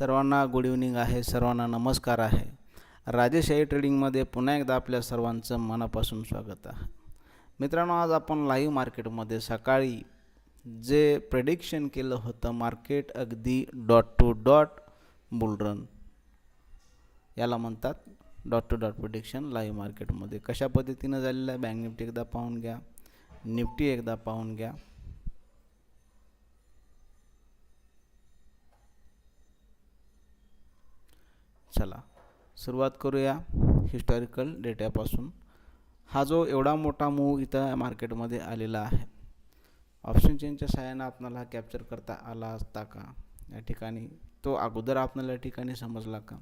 सर्वांना good evening आहे सर्वांना नमस्कार आहे. राजेश आई ट्रेडिंगमध्ये पुन्हा एकदा आपल्या सर्वांचं मनापासून स्वागत आहे. मित्रांनो आज आपण लाईव्ह मार्केटमध्ये सकाळी जे प्रेडिक्शन केलं होतं मार्केट अगदी डॉट टू डॉट बुलरन याला म्हणतात dot two dot prediction live मार्केटमध्ये कशा पद्धतीनं झालेलं आहे? बँक निफ्टी एकदा पाहून घ्या निफ्टी एकदा पाहून घ्या. चला. सुरुवात करूया हिस्टॉरिकल डेटापासून हा जो एवढा मोठा मूव इथं मार्केटमध्ये आलेला आहे. ऑप्शन चेनच्या सहाय्यानं हा कॅप्चर करता आला असता का? या ठिकाणी तो अगोदर आपल्याला या ठिकाणी समजला का?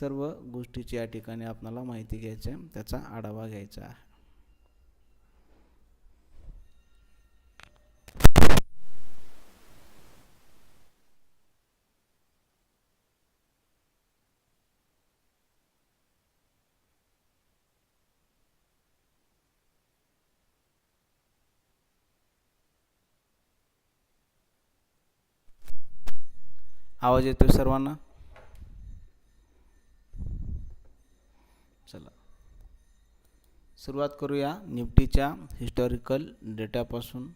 सर्व गोष्टीची या ठिकाणी आपणाला माहिती घ्यायची आहे. त्याचा आढावा घ्यायचा आहे. आवाज येतोय सर्वांना? चला. सुरुवात करूया निफ्टीच्या हिस्टॉरिकल डेटापासून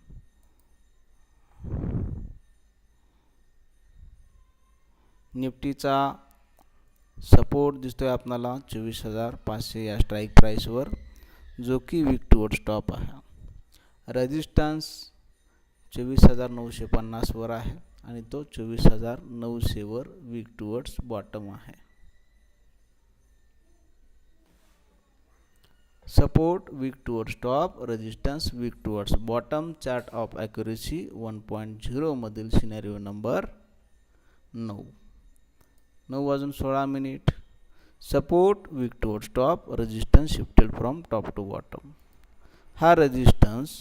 निफ्टीचा सपोर्ट दिसतोय आपणाला चोवीस हजार पाचशे या स्ट्राईक प्राईसवर जो की वीक टुवर्ड स्टॉप आहे. रेजिस्टन्स चोवीस हजार नऊशे पन्नासवर आहे. आणि तो चोवीस हजार नऊशेवर वीक टुवर्ड्स बॉटम आहे. Support weak towards top resistance weak towards bottom chart of accuracy one point झिरोमधील scenario number नऊ. नऊ वाजून सोळा minute support weak towards top resistance shifted from top to bottom हा रेजिस्टन्स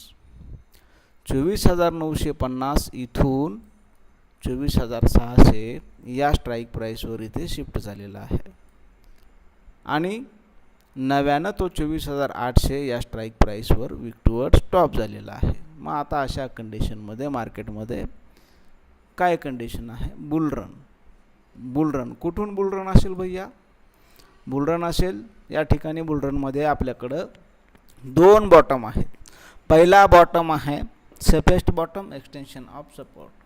चोवीस हजार नऊशे पन्नास इथून चोवीस हजार सहाशे या स्ट्राईक प्राईसवर इथे शिफ्ट झालेला आहे. आणि नव्यानं तो चोवीस हजार आठशे या स्ट्राईक प्राईसवर वीक स्टॉप झालेला आहे. मग आता अशा कंडिशनमध्ये मार्केटमध्ये काय कंडिशन आहे? बुलरन बुलरन कुठून बुलरन असेल भैया? बुलरन असेल या ठिकाणी बुलरनमध्ये आपल्याकडं दोन बॉटम आहेत. पहिला बॉटम आहे safest bottom extension of support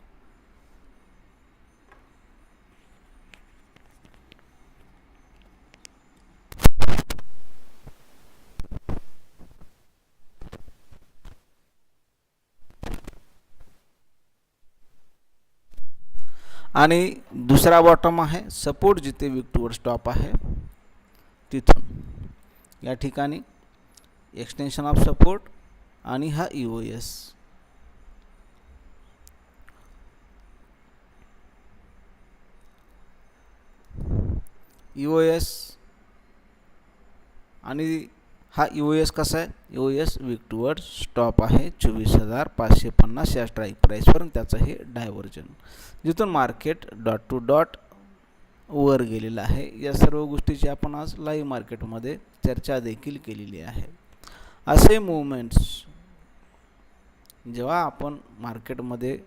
आणि दुसरा बॉटम आहे सपोर्ट जिथे विकटूवर स्टॉप आहे तिथून. या ठिकाणी एक्सटेन्शन ऑफ सपोर्ट आणि हा E O S E O S आणि हा यू ओ एस कसा आहे? यू एस वीक स्टॉप आहे चोवीस हजार पाचशे पन्नास या स्ट्राईक प्राईसवर त्याचं हे डायव्हर्जन जिथून मार्केट डॉट टू डॉट वर गेलेलं आहे. या सर्व गोष्टीची आपण आज लाईव्ह मार्केटमध्ये चर्चा देखील केलेली आहे. असे मुवमेंट्स जेव्हा आपण मार्केटमध्ये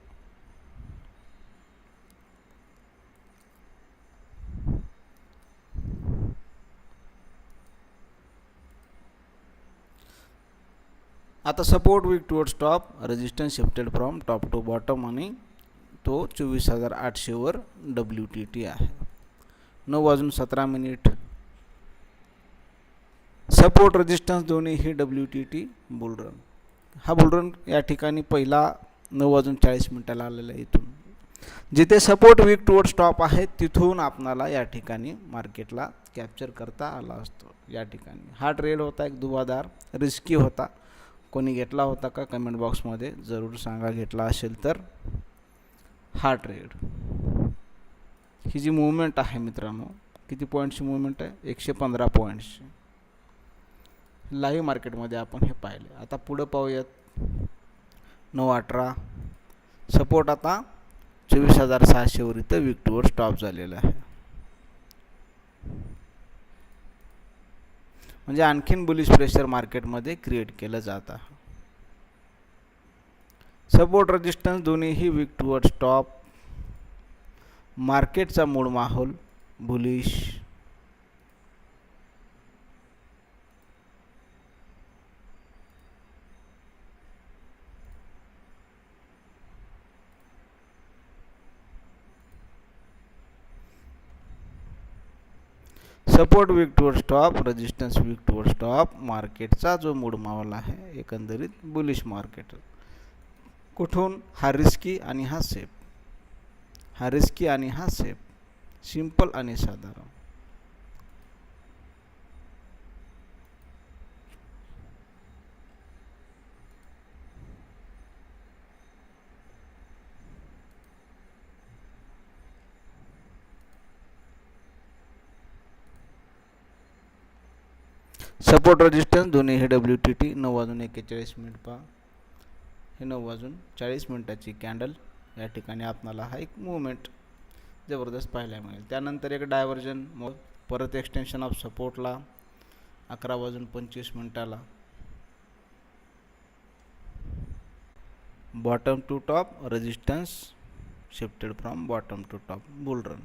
आता support weak towards stop resistance shifted from top to bottom आणि तो चोवीस हजार आठशेवर डब्ल्यू टी टी आहे. नऊ वाजून सतरा मिनिट सपोर्ट रेजिस्टन्स दोन्ही ही W T T bull run हा बुलरन या ठिकाणी पहिला नऊ वाजून चाळीस मिनटाला आलेला आहे इथून. जिथे सपोर्ट वीक टुवर्ड स्टॉप आहे तिथून आपणाला या ठिकाणी मार्केटला कॅप्चर करता आला असतो. या ठिकाणी. हा ट्रेड होता एक दुवादार रिस्की होता. कोणी घेतला होता का कमेंट बॉक्समध्ये जरूर सांगा घेतला असेल तर. हा ट्रेड ही जी मुवमेंट आहे मित्रांनो किती पॉईंटची मुवमेंट आहे? एकशे पंधरा पॉईंट्सची लाईव्ह मार्केटमध्ये आपण हे पाहिले. आता पुढं पाहूयात. नऊ अठरा. सपोर्ट आता चोवीस हजार सहाशेवर इथं विकटूवर स्टॉप झालेला आहे. म्हणजे आणखीन बुलिश प्रेशर मार्केटमध्ये क्रिएट केलं जात आहे. सपोर्ट रेजिस्टन्स दोन्हीही वीक टुवर्ड स्टॉप मार्केटचा मूळ माहोल bullish support weak toward stop resistance weak toward stop मार्केटचा जो मूड मावल आहे एकंदरीत बुलिश मार्केट कुठून? हा रिस्की आणि हा सेफ हा रिस्की आणि हा सेफ सिंपल आणि साधारण. सपोर्ट रजिस्टन्स दोन्ही हे डब्ल्यू टी टी नऊ वाजून एक्केचाळीस मिनिट पहा. हे नऊ वाजून चाळीस मिनिटाची कॅन्डल या ठिकाणी आपणाला हा एक मुवमेंट जबरदस्त पाहायला मिळेल. त्यानंतर एक डायव्हर्जन मग परत एक्सटेन्शन ऑफ सपोर्टला अकरा वाजून पंचवीस मिनिटाला. Bottom to top resistance shifted from bottom to top bull run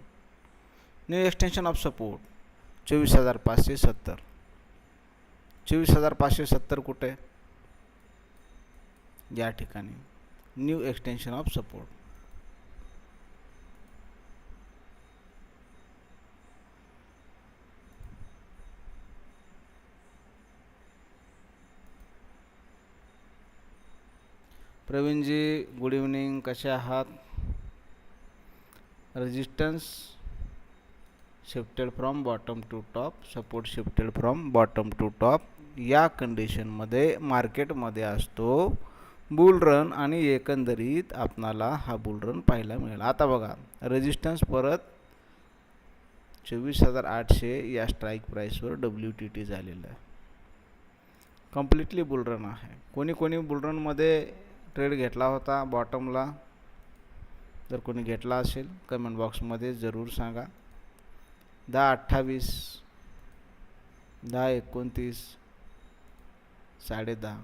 new extension of support चोवीस हजार पाचशे सत्तर. चोवीस हजार पाचशे सत्तर कुठे? या ठिकाणी. New extension of support Pravinji good evening कसे आहात? Resistance shifted from bottom to top support shifted from bottom to top या कंडिशनमध्ये मार्केटमध्ये असतो बुल रन आणि एकंदरीत आपणाला हा बुल रन पाहायला मिळेल. आता बघा रेजिस्टन्स परत चोवीस हजार आठशे या स्ट्राईक प्राईसवर डब्ल्यू टी टी झालेलं आहे. कम्प्लिटली बुलरन आहे. कोणी कोणी बुलरनमध्ये ट्रेड घेतला होता बॉटमला जर कोणी घेतला असेल कमेंट बॉक्समध्ये जरूर सांगा. दहा अठ्ठावीस दहा एकोणतीस साडे दहा.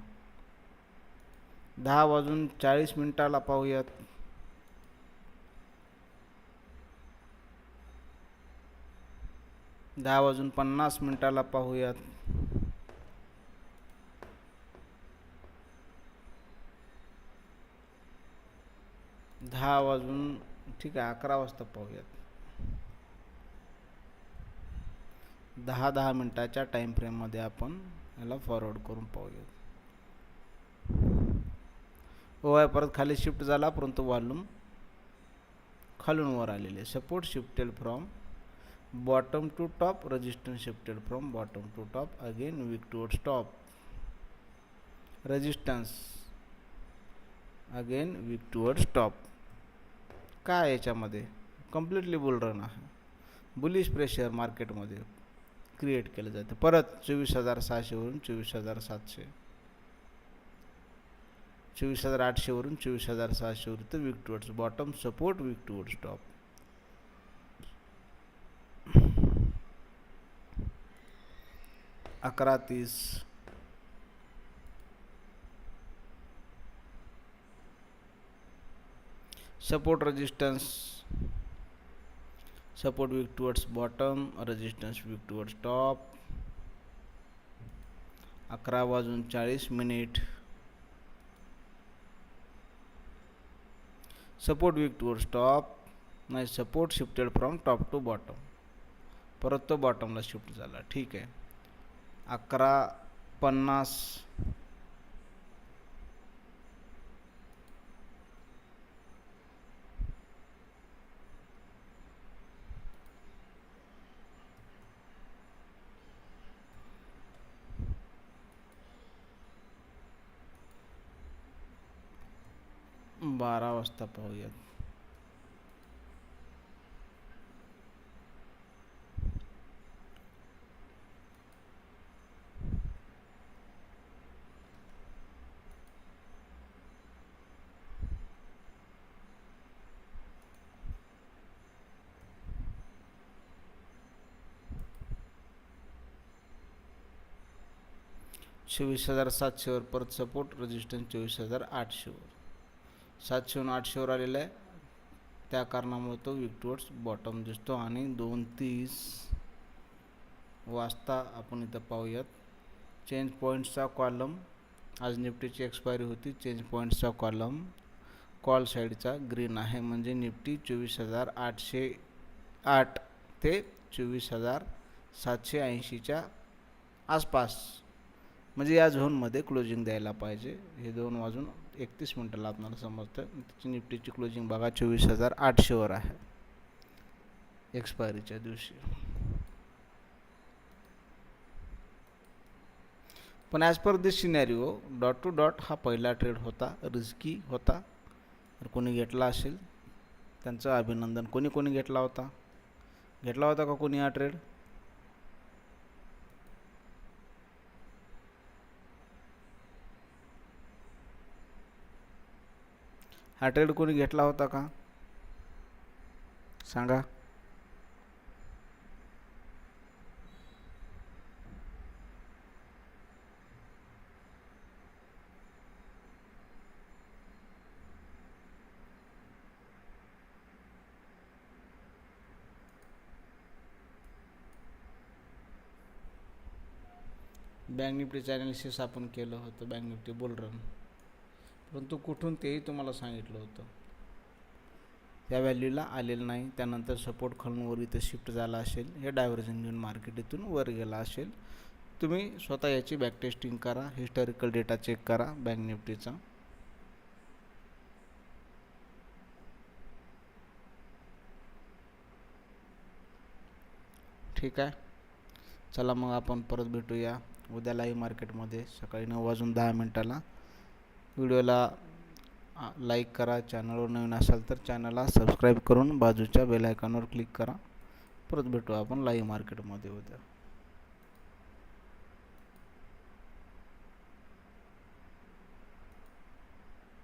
दहा वाजून चाळीस मिनिटाला पाहूयात. दहा वाजून पन्नास मिनिटाला पाहूयात. दहा वाजून ठीक आहे अकरा वाजता पाहूयात. दहा दहा मिनटाच्या टाईम फ्रेममध्ये आपण याला फॉरवर्ड करून पाहूयात. ओ आहे परत खाली शिफ्ट झाला परंतु वॉल्यूम खालून वर आलेले support shifted from bottom to top resistance shifted from bottom to top again weak towards stop resistance again weak towards stop काय याच्यामध्ये? कम्प्लिटली बुल रन आहे. बुलिश प्रेशर मार्केटमध्ये क्रिएट केलं जातं. परत चोवीस हजार सहाशेवरून चोवीस हजार सातशे. चोवीस हजार आठशेवरून चोवीस हजार सहाशेवर तर weak towards bottom support weak towards top अकरा तीस. Support resistance support weak towards bottom resistance weak towards top अकरा वाजून चाळीस minute. Support weak towards top. नाही support shifted from top to bottom. परत तो बॉटमला शिफ्ट झाला. ठीक आहे. अकरा पन्नास बारा वाजता पाहूयात चोवीस हजार सातशेवर परत सपोर्ट रजिस्टन्स चोवीस हजार आठशेवर। सातशेहून आठशेवर आलेला आहे. त्या कारणामुळे तो वीक बॉटम दिसतो आणि दोन तीस वाजता आपण इथं पाहूयात. चेंज पॉईंट्सचा कॉलम आज निफ्टीची एक्सपायरी होती. चेंज पॉईंट्सचा कॉलम कॉल साईडचा ग्रीन आहे. म्हणजे निफ्टी चोवीस हजार आठशे आठ ते चोवीस हजार सातशे ऐंशीच्या आसपास. म्हणजे या झोनमध्ये क्लोजिंग द्यायला पाहिजे. हे दोन वाजून एकतीस मिनटाला आपल्याला समजतं त्याची निफ्टीची क्लोजिंग बघा चोवीस हजार आठशेवर आहे. एक्सपायरीच्या दिवशी. पण as per this scenario dot two dot हा पहिला ट्रेड होता रिस्की होता. तर कोणी घेतला असेल त्यांचं अभिनंदन कोणी कोणी घेतला होता? घेतला होता का कोणी हा ट्रेड हा ट्रेड कोणी घेतला होता का? सांगा. बँक निफ्टीचं ॲनालिसिस आपण केलं होतं बँक निफ्टी बुलरन परंतु कुठून तेही तुम्हाला सांगितलं होतं. त्या व्हॅल्यूला आलेलं नाही. त्यानंतर सपोर्ट खालून वर इथं शिफ्ट झाला असेल. हे डायव्हर्जन घेऊन मार्केट इथून वर गेला असेल. तुम्ही स्वतः याची बॅक टेस्टिंग करा. हिस्टॉरिकल डेटा चेक करा बँक निफ्टीचा ठीक आहे. चला मग आपण परत भेटूया. उद्या लाईव्ह मार्केटमध्ये सकाळी नऊ वाजून दहा मिनटाला. व्हिडिओला लाईक करा. चॅनलवर नवीन असाल तर चॅनलला सबस्क्राईब करून बाजूच्या बेलायकॉनवर क्लिक करा. परत भेटू आपण लाईव्ह मार्केटमध्ये उद्या.